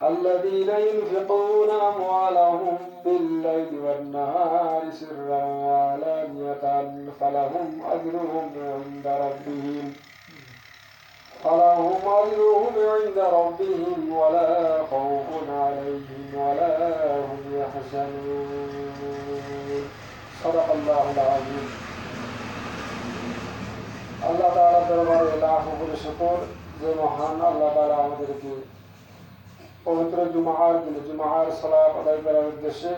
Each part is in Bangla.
الذين ينفقون أموالهم بالليل والنهار سرا وعلانية فلهم أجرهم عند ربهم فلهم أجرهم عند ربهم ولا خوف عليهم ولا هم يحزنون صدق الله العظيم আল্লাহ তাআলা দরবারে লাখ করে শুকর যে মহান আল্লাহ তাআলা আমাদেরকে পবিত্র জুমার দিনে, জুমার সালাত আদায় করার উদ্দেশ্যে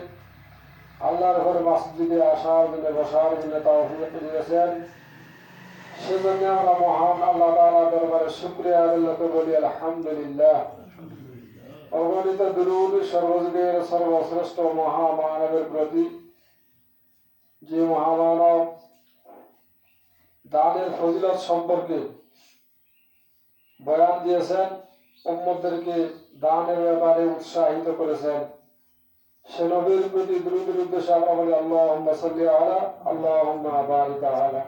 আল্লাহর ঘরে মসজিদে আসার দিনে বসার দিনে তৌফিক দিয়েছেন। সেজন্য আমরা মহান আল্লাহ তাআলা দরবারে শুকরিয়া আল্লাহকে বলি, আলহামদুলিল্লাহ। অগণিত দুরুদ সর্বযুগের সর্বশ্রেষ্ঠ মহামানবের প্রতি যে মহামানব দানের ফজিলত সম্পর্কে বয়ান দিয়েছেন উম্মতদেরকে দানের ব্যাপারে উৎসাহিত করেছেন। সে নবীর প্রতি দ্রুতের উদ্দেশ্যে আমরা বলি আল্লাহ সাল্লি আলা আল্লাহ আলা।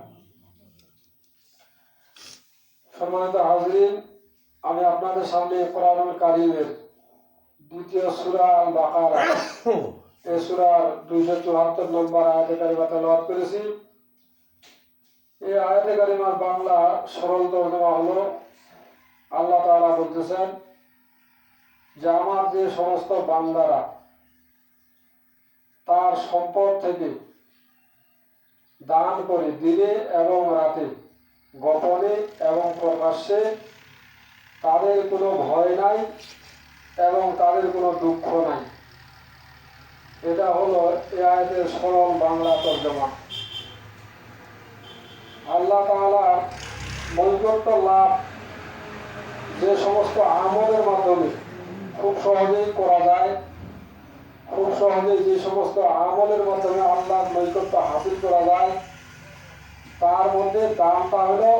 সম্মানিত হাজরিন, আমি আপনাদের সামনে কোরআনুল কারিমের দ্বিতীয় সূরা আল বাকারা এই সূরার দুইশো চুয়াত্তর নম্বর আয়াতে কারিমা তেলাওয়াত করেছি। এই আয়াতে কারিমার বাংলা সরল তর্জমা হলো আল্লাহ তাআলা বলতেছেন যে আমার যে সমস্ত বান্দারা, তার সম্পদ থেকে দান করে দিনে এবং রাতে গোপনে এবং প্রকাশ্যে তাদের কোনো ভয় নাই এবং তাদের কোনো দুঃখ নাই। এটা হলো এ আয়তের সরল বাংলা তর্জমা। আল্লাহ তাআলা মৈকট্য লাভ যে সমস্ত আমলের মাধ্যমে খুব সহজেই করা যায়, খুব সহজে যে সমস্ত আমলের মাধ্যমে আল্লাহর নৈকট্য হাসিল করা যায়, তার মধ্যে দানটা হলো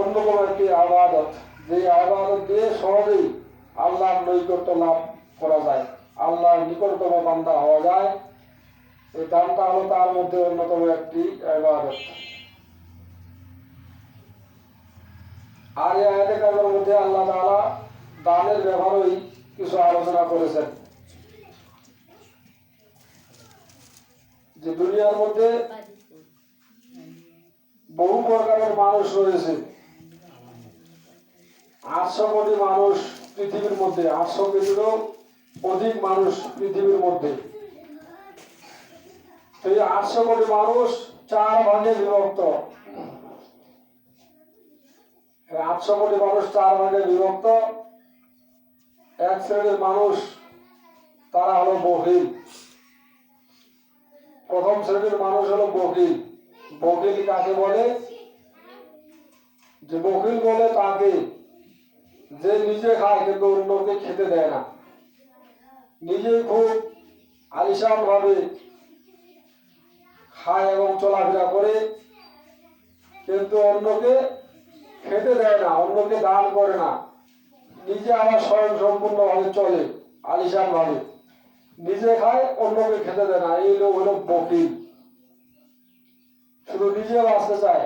অন্যতম একটি আবাদত। যে আবাদত দিয়ে সহজেই আল্লাহর নৈকট্য লাভ করা যায়, আল্লাহর নিকটতম বান্দা হওয়া যায়। এই দানটা হলো তার মধ্যে অন্যতম একটি আবাদত। আর এই আয়াতে কালামের মধ্যে আল্লাহ তাআলা দানের ব্যবহারই কিছু আলোচনা করেছেন। যে দুনিয়ার মধ্যে বহু প্রকারের মানুষ রয়েছে। আটশো কোটি মানুষ পৃথিবীর মধ্যে, আটশো কোটিরও অধিক মানুষ পৃথিবীর মধ্যে। এই আটশো কোটি মানুষ চার ভাগে বিভক্ত। আটশো কোটি মানুষ, চার ভাগে বিভক্ত। এক শ্রেণির মানুষ, তারা হলো বহিল। প্রথম শ্রেণির মানুষ হলো বকিল বকিল কাকে বলে? যে বকিল বলে তাকে, যে নিজে খায় কিন্তু অন্যকে খেতে দেয় না। নিজে খুব আলিশান ভাবে খায় এবং চলাফেরা করে, কিন্তু অন্যকে খেতে দেয় না, অন্যকে দান করে না। নিজে আমার স্বয়ং সম্পূর্ণ ভাবে চলে আলিশান ভাবে নিজে খায়, অন্যকে খেতে দেয় না, এই লোক হলো বকিল। শুধু নিজে বাঁচতে চায়,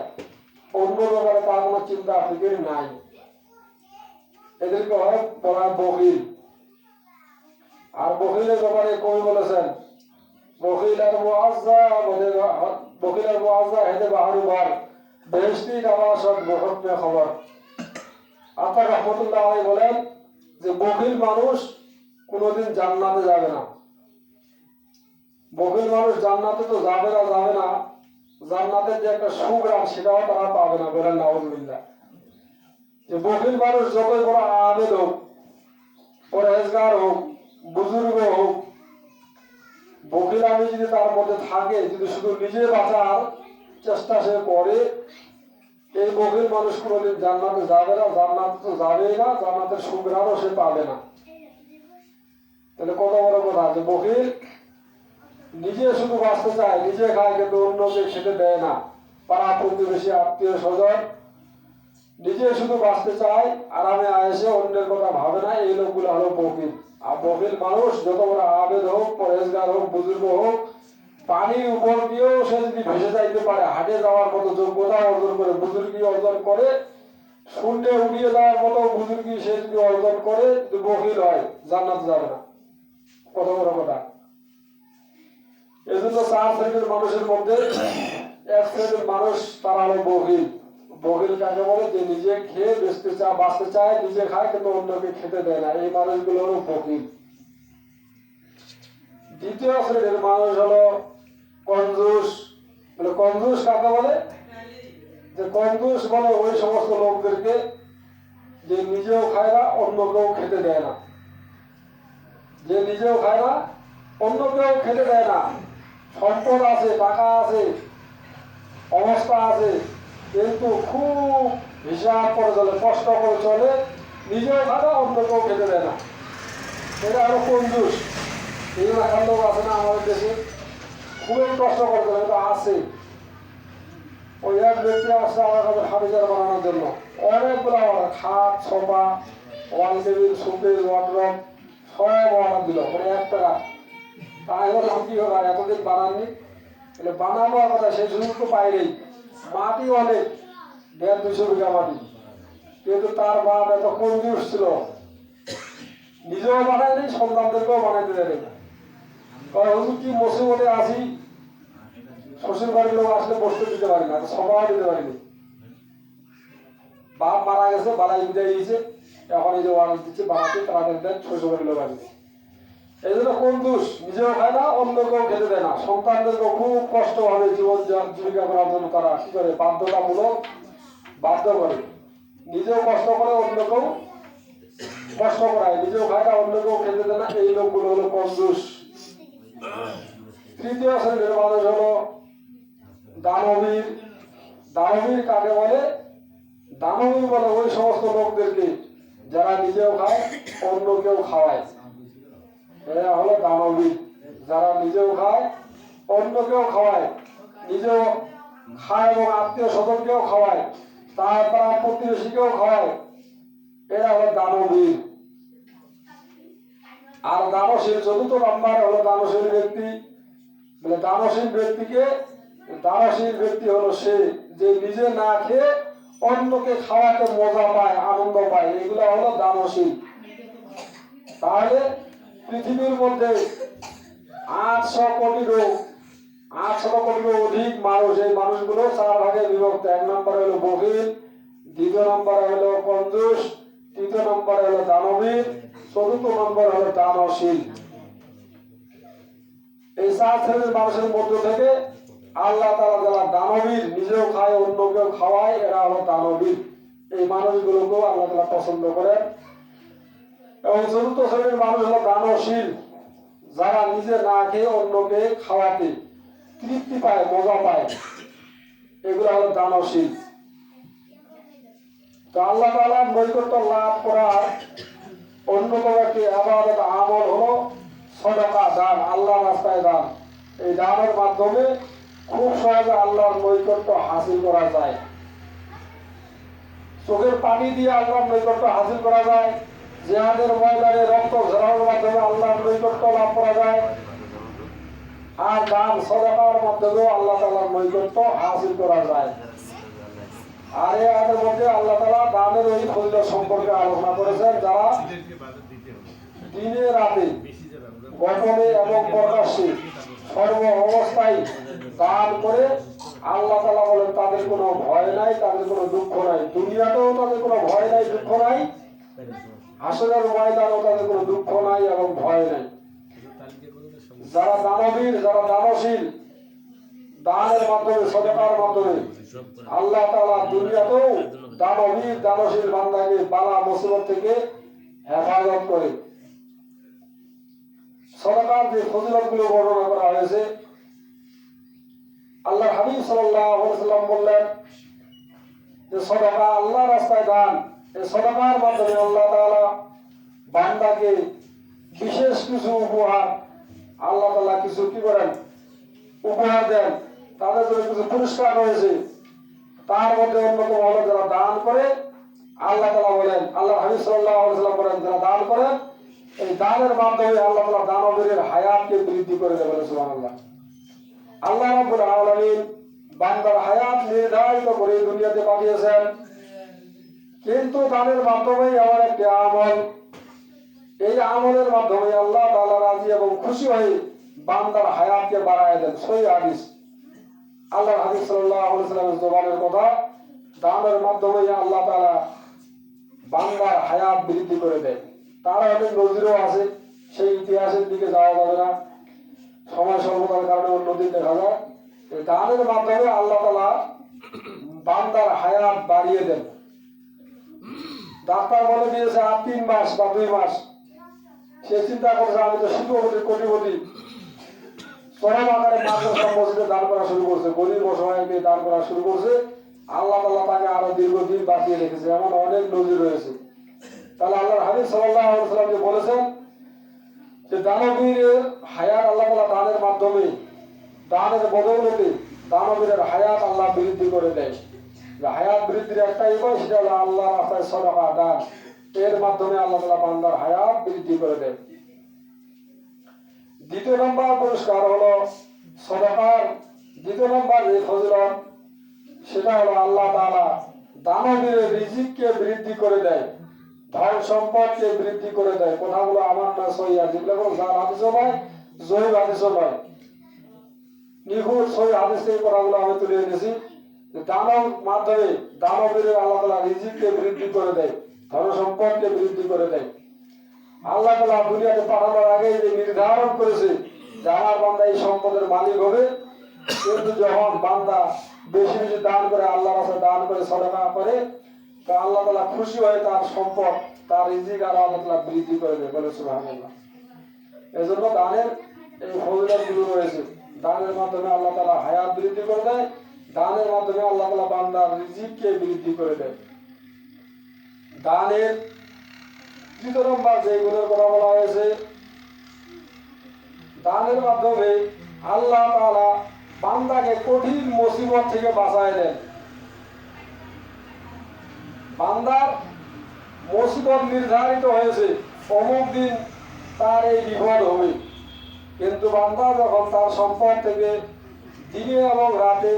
অন্য ব্যাপারে তার কোনো চিন্তা ফিকির নাই। এদেরকে হয় বলা বকিল। আর বকিলের ব্যাপারে কবি বলেছেন, বকিল আর বকিল আর মুআজ্জা হেদে বাহারু বার বেহেশতি নামাসত বহুত মে খবর আতার রহমতুল্লাহ আলাই বলেন যে বকিল মানুষ কোনোদিন জান্নাতে যাবে না। বকিল মানুষ জান্নাতে তো যাবে না যাবে না। জান্নাতের যে একটা সুগ্রাম, সেটাও তারা পাবে না, বলেন নাউজুবিল্লাহ। যে বকিল মানুষ যতই বড় আবেদ হোক পরেজগার হোক, বুজুর্গ হোক বকিল আমি যদি তার মধ্যে থাকে, যদি শুধু নিজে বাঁচার চেষ্টা সে করে। এই বকিল মানুষ কোনোদিন জান্নাতে যাবে না, জান্নাতে তো যাবেই না, জান্নাতের সুগ্রামও সে পাবে না। তাহলে কত বড় কথা যে বকিল নিজে শুধু বাঁচতে চায়, নিজে খায় কিন্তু অন্যকে খেতে দেয় না। পাড়া প্রতিবেশী আত্মীয় স্বজন নিজে শুধু বাঁচতে চায়, আরামে আয়েসে অন্যের কথা ভাবে না, এই লোকগুলো হলো বকিল। আর বকিল মানুষ, যত বড় আবেদ হোক পরেশগার হোক, বুজুর্গ হোক পানির উপর দিয়েও সে যদি ভেসে যাইতে পারে, হাটে যাওয়ার মতো যোগ্যতা অর্জন করে, বুজুর্গি অর্জন করে শূন্যে উড়িয়ে যাওয়ার মতো বুজুর্গি সে যদি অর্জন করে বকিল হয়, জান্নাত যাবে না। বড় কথা। এজন্য চার শ্রেণির মানুষের মধ্যে এক শ্রেণির মানুষ তারা হলো বহিল বহিল কাকে বলে? যে নিজে খেয়ে, বেঁচতে চায়, বাঁচতে চায়, নিজে খায়, কিন্তু অন্যকে খেতে দেয় না। এই মানুষগুলো হলো বহিল দ্বিতীয় শ্রেণির মানুষ হলো কঞ্জুস বলে কঞ্জুস কাকে বলে? যে কঞ্জুস বলে ওই সমস্ত লোকদেরকে যে নিজেও খায় না, অন্য কেউ খেতে দেয় না। যে নিজেও খায় না, অন্য কেউ খেতে দেয় না। সম্পদ আছে, টাকা আছে, অবস্থা আছে, কিন্তু খুব হিসাব করে চলে, কষ্ট করে চলে, নিজেও খায় না অন্যকেও খেতে দেয় না। এটা আরও কঞ্জুস এই লোক আছে না আমাদের দেশে? খুবই কষ্ট করে চলে এটা আছে। ওই এক ব্যক্তি আসছে আমার কাছে ফার্নিচার বানানোর জন্য। অনেকগুলো অর্ডার খাট, sofa, wall table showcase wardrobe সব অর্ডার দিল মানে এক টাকা। তাই বললাম কি হবে এতদিন বানাননি। তাহলে বানাবো কথা, সেই সুযোগ তো পাইলেই। মাটি অনেক, দেড় দুশো বিঘা মাটি। কিন্তু তার বাপ এত কঞ্জুস ছিল। নিজেও বানায়নি, সন্তানদেরকেও বানাইতে দেয়নি। হুজুর কি মুসিবতে আসি শ্বশুর বাড়ির লোক আসলে বসতে দিতে পারি না সবাই দিতে পারিনি। বাপ মারা গেছে, বালাই বিদায় দিয়েছে এখন এই যে ওয়ারেন্ট দিচ্ছে বাড়াতে তাড়াতাড়ি শ্বশুর বাড়ির লোক আসবে। এই জন্য কোন দোষ? নিজেও খায় না, অন্যকেও খেতে দেয় না। সন্তানদেরকেও খুব কষ্ট হবে জীবন জীবিকা করার জন্য তারা কি করে? বাধ্যতামূলক বাধ্য করে নিজেও কষ্ট করে, অন্যকেও কষ্ট করায়। নিজেও খায় না, অন্যকেও খেতে দেয় না। এই লোকগুলো হলো কঞ্জুস তৃতীয় শ্রেণির মানুষ হলো দানবীর। দানবীর কাকে বলে? দানবীর বলে ওই সমস্ত লোকদেরকে যারা নিজেও খায়, অন্যকেও খাওয়ায়। এরা হলো দানবীর। যারা নিজেও খায়, অন্যকেও খাওয়ায়। নিজেও খায় এবং আত্মীয় স্বজনকেও খাওয়ায়। তার তারা প্রতিবেশীকেও খাওয়ায়। এরা হলো দানবীর। আর দানশীল চতুর্থ নাম্বার হলো দানশীল ব্যক্তি। মানে দানশীল ব্যক্তিকে, দানশীল ব্যক্তি হলো সে যে নিজে না খেয়ে অন্যকে খাওয়াতে মজা পায়, আনন্দ পায়, এগুলো হলো দানশীল। তাহলে পৃথিবীর মধ্যে আটশো কোটিরও আটশো কোটিরও অধিক মানুষ, এই মানুষগুলো চার ভাগে বিভক্ত। এক নম্বরে হলো বহিল দ্বিতীয় নম্বরে হলো কঞ্জুস তৃতীয় নম্বরে হলো দানবীর চতুর্থ নম্বর হলো দানশীল। এই মানুষের মধ্য থেকে আল্লাহ তারা যারা দানবীর, নিজেও খায়, অন্যকেও খাওয়ায়, এরা হলো দানবীর। এই মানুষগুলোকেও আল্লাহ তালা পছন্দ করেন। এবং চতুর্থ শ্রেণির মানুষ হলো দানশীল, যারা নিজে না খেয়ে অন্যকে খাওয়াতে তৃপ্তি পায়, মজা পায়। এগুলো হলো দানশীল। তো আল্লাহ তালার নৈকট্য লাভ করার অন্যতম একটি আবাদত আমল হলো সদকা দান আল্লাহ রাস্তায় দান। এই দানের মাধ্যমে খুব সহজে আল্লাহর নৈকট্য হাসিল করা যায়। চোখের পানি দিয়ে আল্লাহর নৈকট্য হাসিল করা যায়। জেহাদের ময়দানে রক্ত ঝরানোর মাধ্যমে আল্লাহর নৈকট্য লাভ করা যায়। আর দান, সদকার মাধ্যমেও আল্লাহ তালার নৈকট্য হাসিল করা যায়। আর এই আয়াতের মধ্যে আল্লাহ তালা দানের ওই ফজিলত সম্পর্কে আলোচনা করেছেন, যারা দিনে রাতে গোপনে এবং প্রকাশ্যে সর্ব অবস্থায় দান করে আল্লাহ তালা বলেন, তাদের কোনো ভয় নাই, তাদের কোনো দুঃখ নাই। দুনিয়াতেও তাদের কোনো ভয় নাই, দুঃখ নাই। হাসনের ময়দানেও তাদের কোনো দুঃখ নাই এবং ভয় নাই। যারা দানবীর, যারা দানশীল দানের মাধ্যমে, সদকার মাধ্যমে। আল্লাহ তাআলা দুনিয়াতেও দানবীর দানশীল বান্দাকে বালা মুসিবত থেকে হেফাজত করে। সদকার যে ফজিলতগুলো বর্ণনা করা হয়েছে আল্লাহ হাবিব সাল্লাম বললেন যে, সদকা আল্লাহ রাস্তায় দান। এই সদকার মাধ্যমে আল্লাহ তাআলা বান্দাকে বিশেষ কিছু উপহার, আল্লাহ তালা কিছু কি করেন? উপহার দেন। তাদের জন্য কিছু পুরস্কার রয়েছে। তার মধ্যে অন্যতম হলো যারা দান করে, আল্লাহ তালা বলেন আল্লাহ হাবিব সাল্লাম বলেন, যারা দান করেন, এই দানের মাধ্যমে আল্লাহ তালা দানবীরের হায়াতকে বৃদ্ধি করে দেবেন সুবাহ আল্লাহ আল্লাহ রাব্বুল আলামিন বান্দার হায়াত নির্ধারিত করে দুনিয়াতে পাঠিয়েছেন। কিন্তু দানের মাধ্যমেই আমার একটি আমল, এই আমলের মাধ্যমে আল্লাহ তাআলা রাজি এবং খুশি হয়ে বান্দার হায়াতকে বাড়ায় দেন। সই হাদিস। আল্লাহ আলাইহি সাল্লামের জবানের কথা দানের মাধ্যমে আল্লাহ তাআলা বান্দার হায়াত বৃদ্ধি করে দেয়। তারা অনেক নজিরও আছে, সেই ইতিহাসের দিকে যাওয়া যাবে না। সময় স্বল্পতার কারণে অন্যদিন দেখা যায়। দানের মাধ্যমে আল্লাহ তালা বান্দার হায়াত বাড়িয়ে দেন। ডাক্তার বলে দিয়েছে, আর তিন মাস বা দুই মাস। সে চিন্তা করছে, আমি তো শিল্পপতি কোটিপতি। চরম আকারে মাদ্রাসা মসজিদে দান করা শুরু করছে গরিব অসহায়কে দান করা শুরু করছে। আল্লাহ তালা তাকে আরও দীর্ঘদিন বাঁচিয়ে রেখেছে, এমন অনেক নজির রয়েছে। তাহলে আল্লাহ হাবিব সাল্লাহ সাল্লাম যে বলেছেন যে দানবীরের হায়াত আল্লাহ তালা দানের মাধ্যমে, দানের বদৌলতে দানবীরের হায়াত আল্লাহ বৃদ্ধি করে দেয়। হায়াত বৃদ্ধির একটাই উপায়, সেটা হলো আল্লাহ রাস্তায় সদকা, দান। এর মাধ্যমে আল্লাহ তালা বান্দার হায়াত বৃদ্ধি করে দেয়। দ্বিতীয় নম্বর পুরস্কার হলো সদকার দ্বিতীয় নম্বর যে ফজিলত, সেটা হলো আল্লাহ তাআলা দানবীরের রিজিককে বৃদ্ধি করে দেয়, ধন সম্পদকে বৃদ্ধি করে দেয়। কথাগুলো আমার না সহিয়া যেগুলো কোনো জাল হাদিসও নয় জহিব হাদিসও নয়। নিখুঁত সহি হাদিস থেকে কথাগুলো আমি তুলে এনেছি দানব মাধ্যমে দানবীর আল্লাহ তালা রিজিককে বৃদ্ধি করে দেয়, ধন সম্পদকে বৃদ্ধি করে দেয়। আল্লাহ তালা দুনিয়াতে পাঠানোর আগে যে নির্ধারণ করেছে যে আমার বান্দা এই সম্পদের মালিক হবে, কিন্তু যখন বান্দা বেশি বেশি দান করে আল্লাহ রাস্তায় দান করে সদকা করে, তা আল্লাহ তালা খুশি হয়ে তার সম্পদ, তার রিজিক আর আল্লাহ তালা বৃদ্ধি করে দেয়। বলে সুবহানাল্লাহ। এই জন্য দানের এই ফজিলতগুলো রয়েছে। দানের মাধ্যমে আল্লাহ তালা হায়াত বৃদ্ধি করে দেয়, দানের মাধ্যমে আল্লাহ তালা বান্দার রিজিককে বৃদ্ধি করে দেয়। দানের কথা বলা হয়েছে দানের মাধ্যমে আল্লাহ বান্দাকে কঠিন মুসিবত থেকে বাঁচায় দেন। বান্দার মুসিবত নির্ধারিত হয়েছে, অমুক দিন তার এই বিপদ হবে। কিন্তু বান্দা যখন তার সম্পদ থেকে দিনে এবং রাতে,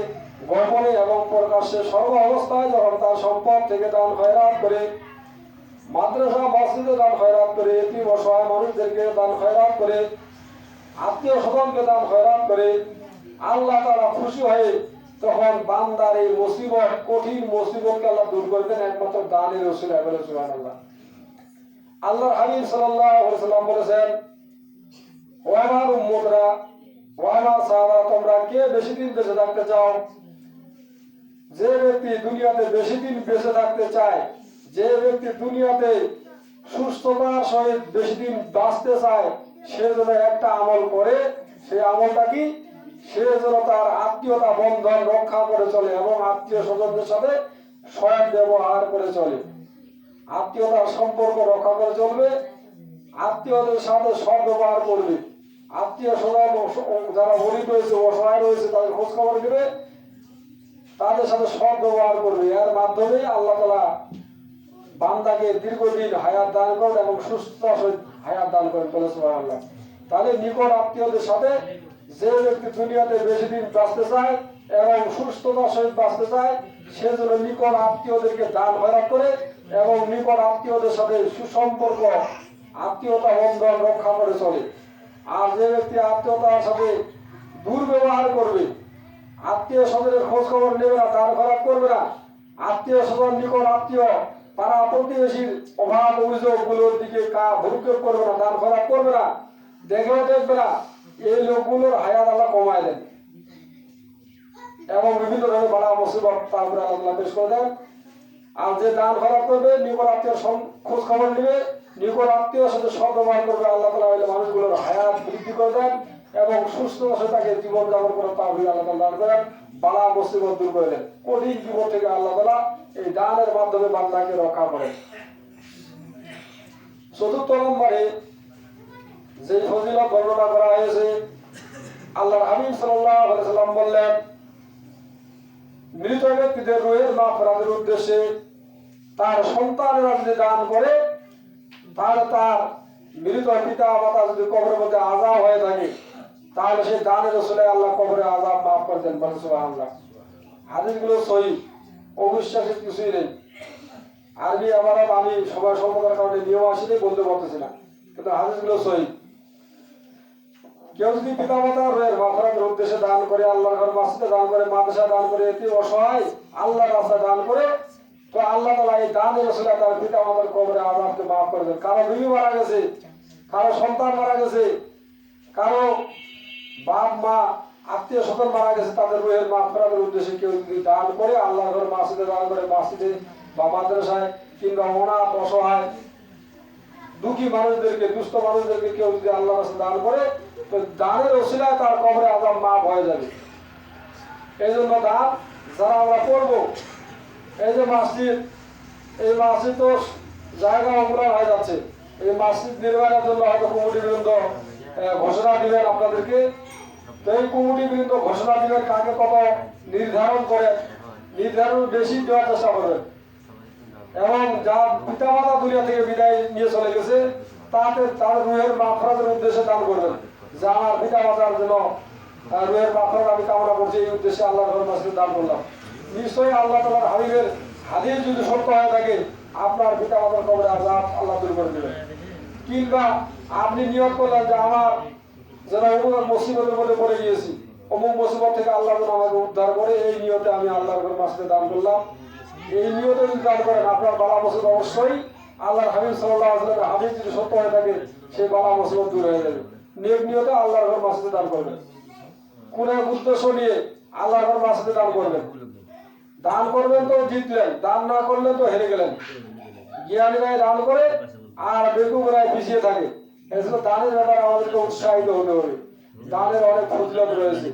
গোপনে এবং প্রকাশ্যে সর্ব অবস্থায় যখন তার সম্পদ থেকে দান খয়রাত করে মাদ্রাসা, মসজিদে দান খয়রাত করে এটি অসহায় মানুষদেরকে দান খয়রাত করে, আত্মীয় স্বজনকে দান খয়রাত করে, আল্লাহ তারা খুশি হয়ে তখন বান্দার এই মুসিবত, কঠিন মুসিবতকে আল্লাহ দূর করবেন একমাত্র দানের রসুল বলে সুহান আল্লাহ আল্লাহর হাবিব সাল্লাম বলেছেন, ও আমার উম্মতরা, ও আমার তোমরা কে বেশি দিন বেঁচে থাকতে চাও? যে ব্যক্তি দুনিয়াতে বেশি দিন বেঁচে থাকতে চায় যে ব্যক্তি দুনিয়াতে সুস্থতার সহিত বেশি দিন বাঁচতে চায়, সে যেন একটা আমল করে সেই আমলটা কি? সে যেন তার আত্মীয়তা, বন্ধন রক্ষা করে চলে এবং আত্মীয় স্বজনদের সাথে সৎ ব্যবহার করে চলে। আত্মীয়তার সম্পর্ক রক্ষা করে চলবে, আত্মীয়দের সাথে সৎ ব্যবহার করবে। আত্মীয় স্বজন যারা গরিব রয়েছে, অসহায় রয়েছে, তাদের খোঁজ খবর নেবে, তাদের সাথে সৎ ব্যবহার করবে। এর মাধ্যমে আল্লাহ তালা বান্দাকে দীর্ঘদিন হায়াত দান করেন এবং সুস্থ হায়াত দান করেন বলে সুবহানাল্লাহ। তাহলে নিকট আত্মীয়দের সাথে যে ব্যক্তি দুনিয়াতে বেশি দিন বাঁচতে চায় এবং সুস্থতার সহিত বাঁচতে চায়, সে যেন নিকট আত্মীয়দেরকে দান হয়রাত করে এবং নিকট আত্মীয়দের সাথে সুসম্পর্ক, আত্মীয়তা বন্ধন রক্ষা করে চলে। আর যে ব্যক্তি আত্মীয়তার সাথে দুর্ব্যবহার করবে, আত্মীয় স্বজনের খোঁজ খবর নেবে না, দান খরাপ করবে না, আত্মীয় স্বজন নিকট আত্মীয় পাড়া প্রতিবেশীর অভাব, অভিযোগগুলোর দিকে কা ভরুক্ষেপ করবে না দান খরাপ করবে না দেখেও দেখবে না, এই লোকগুলোর হায়াত আল্লাহ কমায় দেন এবং বিভিন্ন ধরনের বাড়া মুসিবত তার উপরে আল্লাহ পেশ করে দেন। আর যে দান খরাপ করবে, নিকট আত্মীয় খোঁজ খবর নেবে, নিকট আত্মীয় সাথে সব ব্যবহার করবে, আল্লাহ তালা মানুষগুলোর হায়াত বৃদ্ধি করে দেন। এবং সুস্থ সাথে তাকে জীবন যাপন করে তা আল্লাহ করেন। বালা মুসিবত দূর করে দেন। কঠিন জীবন থেকে আল্লাহ তালা এই দানের মাধ্যমে বান্দাকে রক্ষা করেন। চতুর্থ নম্বরে যে ফজিলত বর্ণনা করা হয়েছে আল্লাহ হাবিব সাল্লাম বললেন, মৃত ব্যক্তিদের রুহের মাফরাদের উদ্দেশ্যে তার সন্তানেরা যদি দান করে তার তার মৃত পিতা মাতা যদি কবরের মধ্যে আজাব হয়ে থাকে তাহলে সেই দানের রসুলে আল্লাহ কবরে আজাব মাফ করে দেন, বলে সুবাহ সুবহানাল্লাহ। হাদিসগুলো সহি, অবিশ্বাসের কিছুই নেই। আরবি আবার আমি সবাই সম্পদের কারণে নিয়ম আসেনি, বলতে পারতেছি না। কিন্তু হাদিসগুলো সহি। কেউ যদি পিতা মাতা রয়ের মাফরাতের উদ্দেশ্যে দান করে, আল্লাহর ঘর মাসজিদে দান করে, মাদ্রাসা দান করে এটি অসহায়, আল্লাহর রাস্তায় দান করে, তো আল্লাহ তালা এই দানের রসুলা তার পিতা মাতার কবরে আজাবকে মাফ করে দেন। কারও বিবি মারা গেছে, কারও সন্তান মারা গেছে, কারও বাপ, মা, আত্মীয় স্বজন মারা গেছে, তাদের রুহের মাফরাতের উদ্দেশ্যে কেউ দান করে আল্লাহর ঘর মাসজিদে দান করে, মাসজিদে বা মাদ্রাসায় কিংবা অনাথ অসহায় দুঃখী মানুষদেরকে, দুস্থ মানুষদেরকে কেউ যদি আল্লাহ রাস্তায় দান করে, তো দানের ওসিলায় তার কবরে আজাব মাফ হয়ে যাবে। এই জন্য দান যারা আমরা করব, এই যে মসজিদ, এই মসজিদ তো জায়গা অঙ্গরান হয়ে যাচ্ছে। এই মসজিদ নির্মাণের জন্য হয়তো কমিটি বৃন্দ ঘোষণা দিবেন আপনাদেরকে। তো এই কমিটি বৃন্দ ঘোষণা দিবেন কাকে কত নির্ধারণ করে, নির্ধারণ বেশি দেওয়ার চেষ্টা করবেন। এবং যা পিতামাতা দুনিয়া থেকে বিদায় নিয়ে চলে গেছে, তাতে তার রুহের মাফরাতের উদ্দেশ্যে দান করবেন। যে আমার পিতামাতার জন্য রুহের মাফরাত আমি কামনা করছি, এই উদ্দেশ্যে আল্লাহ মাসকে দান করলাম। নিশ্চয়ই আল্লাহ তালার হাবিবের হাদিস যদি সত্য হয়ে থাকে, আপনার পিতামাতার কবরে আজাব আল্লাহ দূর করে দেবেন। কিংবা আপনি নিয়োগ করলেন যে আমার যেন অমুক মুসিবতের মধ্যে পড়ে গিয়েছি, অমুক মুসিবত থেকে আল্লাহ আমাকে উদ্ধার করে, এই নিয়তে আমি আল্লাহর ঘর মাসকে দান করলাম। এই নিয়তে যদি দান করেন, আপনার বালা মুসিবত অবশ্যই আল্লাহর হাবিব সাল্লাহ আসলামের হাবিব যদি সত্য হয়ে থাকে, সেই বালা মুসিবত দূর হয়ে যাবে। নিয়োগ নিয়তে আল্লাহর ঘর মাসকে দান করবেন। কোন এক উদ্দেশ্য নিয়ে আল্লাহর ঘর মাসকে দান করবেন। দান করবেন তো জিতলেন, দান না করলেন তো হেরে গেলেন। জ্ঞানীরাই দান করে আর বেকুবরাই পিছিয়ে থাকে। দানের ব্যাপারে আমাদেরকে উৎসাহিত হতে হবে। দানের অনেক ফজিলত রয়েছে।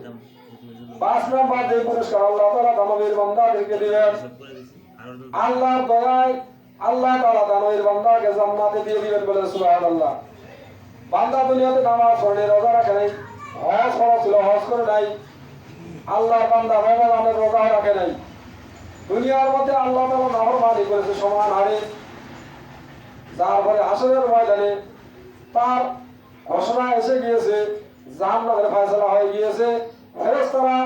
পাঁচ নাম্বার যে পুরস্কার, আল্লাহ তালা দানবীর বান্দাদেরকে দিবেন আল্লাহর দয়ায় আল্লাহ তালা দানবীর বান্দাকে জান্নাতে দিয়ে দিবেন বলে সুবহানাল্লাহ। বান্দা দুনিয়াতে নামাজ পড়ে রোজা রাখে নাই, হজ করা ছিল, হজ করে নাই। আল্লাহর বান্দা রমাদানের রোজা রাখে নাই। দুনিয়ার মধ্যে আল্লাহ তালা নাফরমানি করেছে সমান হারে। ফলে হাসনের ময়দানে তার ঘোষণা এসে গিয়েছে, জাহান্নামের ফয়সলা হয়ে গিয়েছে। ফেরেশতারা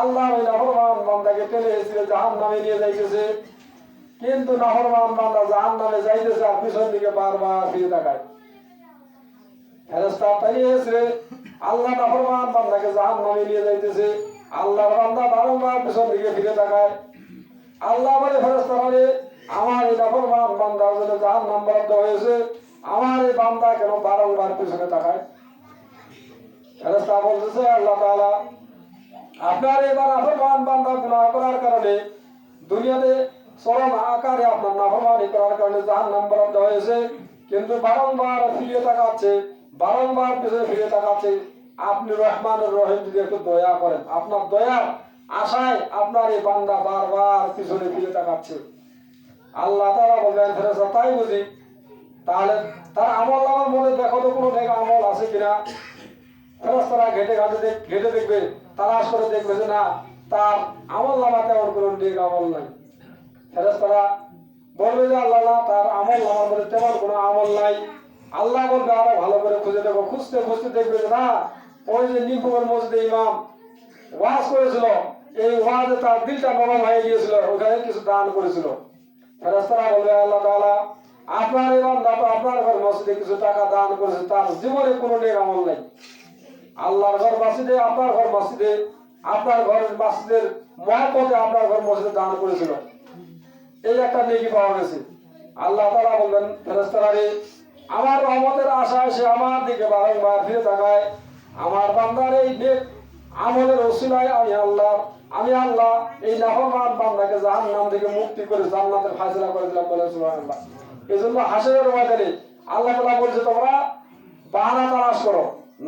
আল্লাহ ওই নাফরমান বান্দাকে টেনে এসেছিল জাহান নামে নিয়ে যাইতেছে। কিন্তু নাফরমান বান্দা জাহান নামে যাইতেছে আর পিছন দিকে বারবার ফিরে তাকায়। ফেরেশতা তাই এসে আল্লাহ নাফরমান বান্দাকে জাহান নামে নিয়ে যাইতেছে। আল্লাহর বান্দা বারংবার পিছন দিকে ফিরে তাকায়। আল্লাহ বলে, ফেরেশতারা রে, আমার এই নাফরমান বান্দার জন্য জাহান নাম বরাদ্দ হয়েছে। আমার এই বান্দা কেন বারংবার পিছনে তাকায়? ফেরেশতা বলতেছে, আল্লাহ তাআলা, আপনার এবার নাফরমান বান্দা গুনাহ করার কারণে দুনিয়াতে চরম আকারে আপনার নাফরমানি করার কারণে জাহান নাম বরাদ্দ হয়েছে, কিন্তু বারংবার ফিরে তাকাচ্ছে, বারংবার পিছনে ফিরে তাকাচ্ছে। আপনি রহমানুর রহিম যদি একটু দয়া করেন, আপনার দয়ার আশায় আপনার এই বান্দা বারবার পিছনে ফিরে তাকাচ্ছে। আল্লাহ তারা বলবেন ফেরেশতা, তাই বুঝি তাহলে তার আমল আমার মনে দেখো তো কোনো আমল আছে কিনা? ফেরেশতারা ঘেটে ঘাটে দেখ ঘেটে দেখবে তালাশ করে দেখবে যে না, তার আমল নামা তেমন কোনো নেক আমল নাই। ফেরেশতারা বলবে যে আল্লাহ তার আমল নামার মধ্যে তেমন কোনো আমল নাই। আল্লাহ বলবে, আরও ভালো করে খুঁজে দেখো, খুঁজতে খুঁজতে দেখবে যে না, ওই যে নীলকুমার মসজিদে ইমাম ওয়াজ করেছিল, এই ওয়াজে তার দিলটা নরম হয়ে গিয়েছিল, ওখানে কিছু দান করেছিল। ফেরেশতারা বলবে, আল্লাহ তাআলা আপনার দাতা আপনার ঘর মসজিদে কিছু টাকা দান করেছে, তার জীবনে কোনো নেক আমল নাই। আল্লাহর ঘর মসজিদে, আপনার ঘর মসজিদে, আপনার ঘরের মসজিদের মহাপথে আপনার ঘর মসজিদে দান করেছিল। এই একটা নেকি পাওয়া গেছে। আল্লাহ তারা বললেন, ফেরেশতারা আমার রহমতের আশায় সে আমার দিকে বারংবার ফিরে তাকায়। আমার বান্দার এই নেক আমলের ওসিলায় আমি আল্লাহ আমি আল্লাহ, এই নাফরমান বান্দাকে জাহান্নাম থেকে মুক্তি করে জান্নাতের ফায়সালা করে দিলাম বলে সুবহানাল্লাহ। এই জন্য হাসরের ময়দানে আল্লাহ তাআলা বলছে, তোমরা বাহানা তালাশ করো,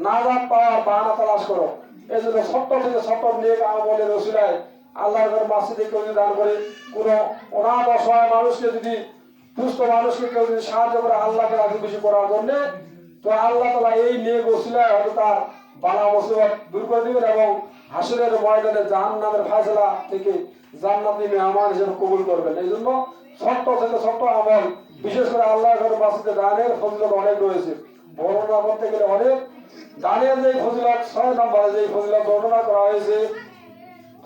নাজাত পাওয়ার বাহানা তালাশ করো। এই জন্য ছোট্ট থেকে ছোট্ট নেক আমলের ওসিলায় আল্লাহর ঘর মাসজিদে কেউ যদি দান করে, কোনো অনাথ অসহায় মানুষকে যদি দুস্থ মানুষকে কেউ যদি সাহায্য করে আল্লাহকে রাখি খুশি করার জন্য, তো আল্লাহ তালা এই নেক ওসিলায় হয়তো তার বালা মুসিবত দূর করে দিবেন এবং হাসুরের ময়দানে জাহান নামের ফায়সলা থেকে জান্নাতি মেহমান হিসেবে কবুল করবেন। এই জন্য ছোট্ট থেকে ছোট্ট আমল, বিশেষ করে আল্লাহ ঘরে বাসিতে দানের ফজিলত অনেক রয়েছে। বর্ণনা করতে গেলে অনেক। দানের যে ফজিলত, ছয় নম্বরে যে ফজিলত বর্ণনা করা হয়েছে,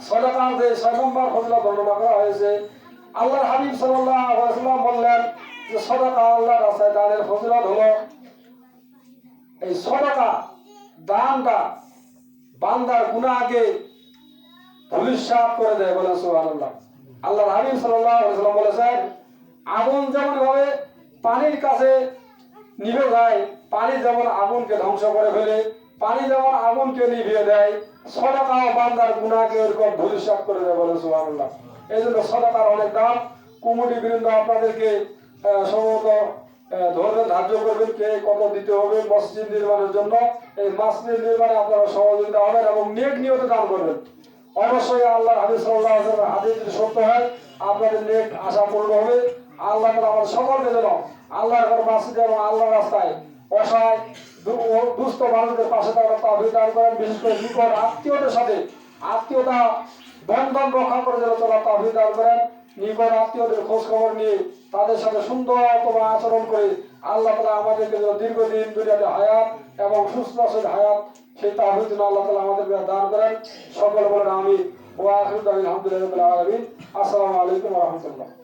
সদাকার যে ছয় নম্বর ফজিলত বর্ণনা করা হয়েছে, আল্লাহর হাবিব আলাইহি বললেন যে, সদাকা আল্লাহর রাস্তায় দানের ফজিলত হলো এই সদাকা, দানটা বান্দার গুনাহকে ধুলিসাৎ করে দেয়, বলেন সুবহানাল্লাহ। আল্লাহর হাবিব সাল্লাল্লাহু আলাইহি ওয়াসাল্লাম বলেছেন, আগুন যেমন ভাবে পানির কাছে নিভে যায়, পানি যেমন আগুনকে ধ্বংস করে ফেলে, পানি যেমন আগুনকে নিভিয়ে দেয় সদাকাও বান্দার গুনাহকে ওরকম ধুলিসাৎ করে দেয়, বলেন সুবহানাল্লাহ। এই জন্য সদাকার অনেক দাম। কুমুটি বৃন্দ আপনাদেরকে সম্ভবত ধরবেন ধার্য করবেন কে কত দিতে হবে মসজিদ নির্মাণের জন্য। এই মসজিদ নির্মাণে আপনারা সহযোগিতা হবেন এবং নেক নিয়তে দান করবেন। অবশ্যই আল্লাহ আলাইহি ওয়াসাল্লাম হাদিস যদি সত্য হয়, আপনাদের নেক আশা পূর্ণ হবে। আল্লাহ আমাদের সকলকে যেন আল্লাহর ঘর মসজিদে এবং আল্লাহর রাস্তায় অসহায় দুস্থ মানুষদের পাশে তাবিজ দান করেন। বিশেষ করে নিকট আত্মীয়দের সাথে আত্মীয়তা, বন্ধন রক্ষা করে যেন তারা দান করেন। নিকট আত্মীয়দের খোঁজ খবর নিয়ে তাদের সাথে সুন্দরতম আচরণ করে আল্লাহ তালা আমাদেরকে যেন দীর্ঘদিন দুনিয়াতে হায়াত এবং সহিত হায়াত, সেই তাহিদ আল্লাহ তালা আমাদেরকে দান করেন। সকল বলেন আমি ওয়া আলহামদুলিল্লাহ আলামিন। আসসালামু আলাইকুম রাহমাতুল্লাহ।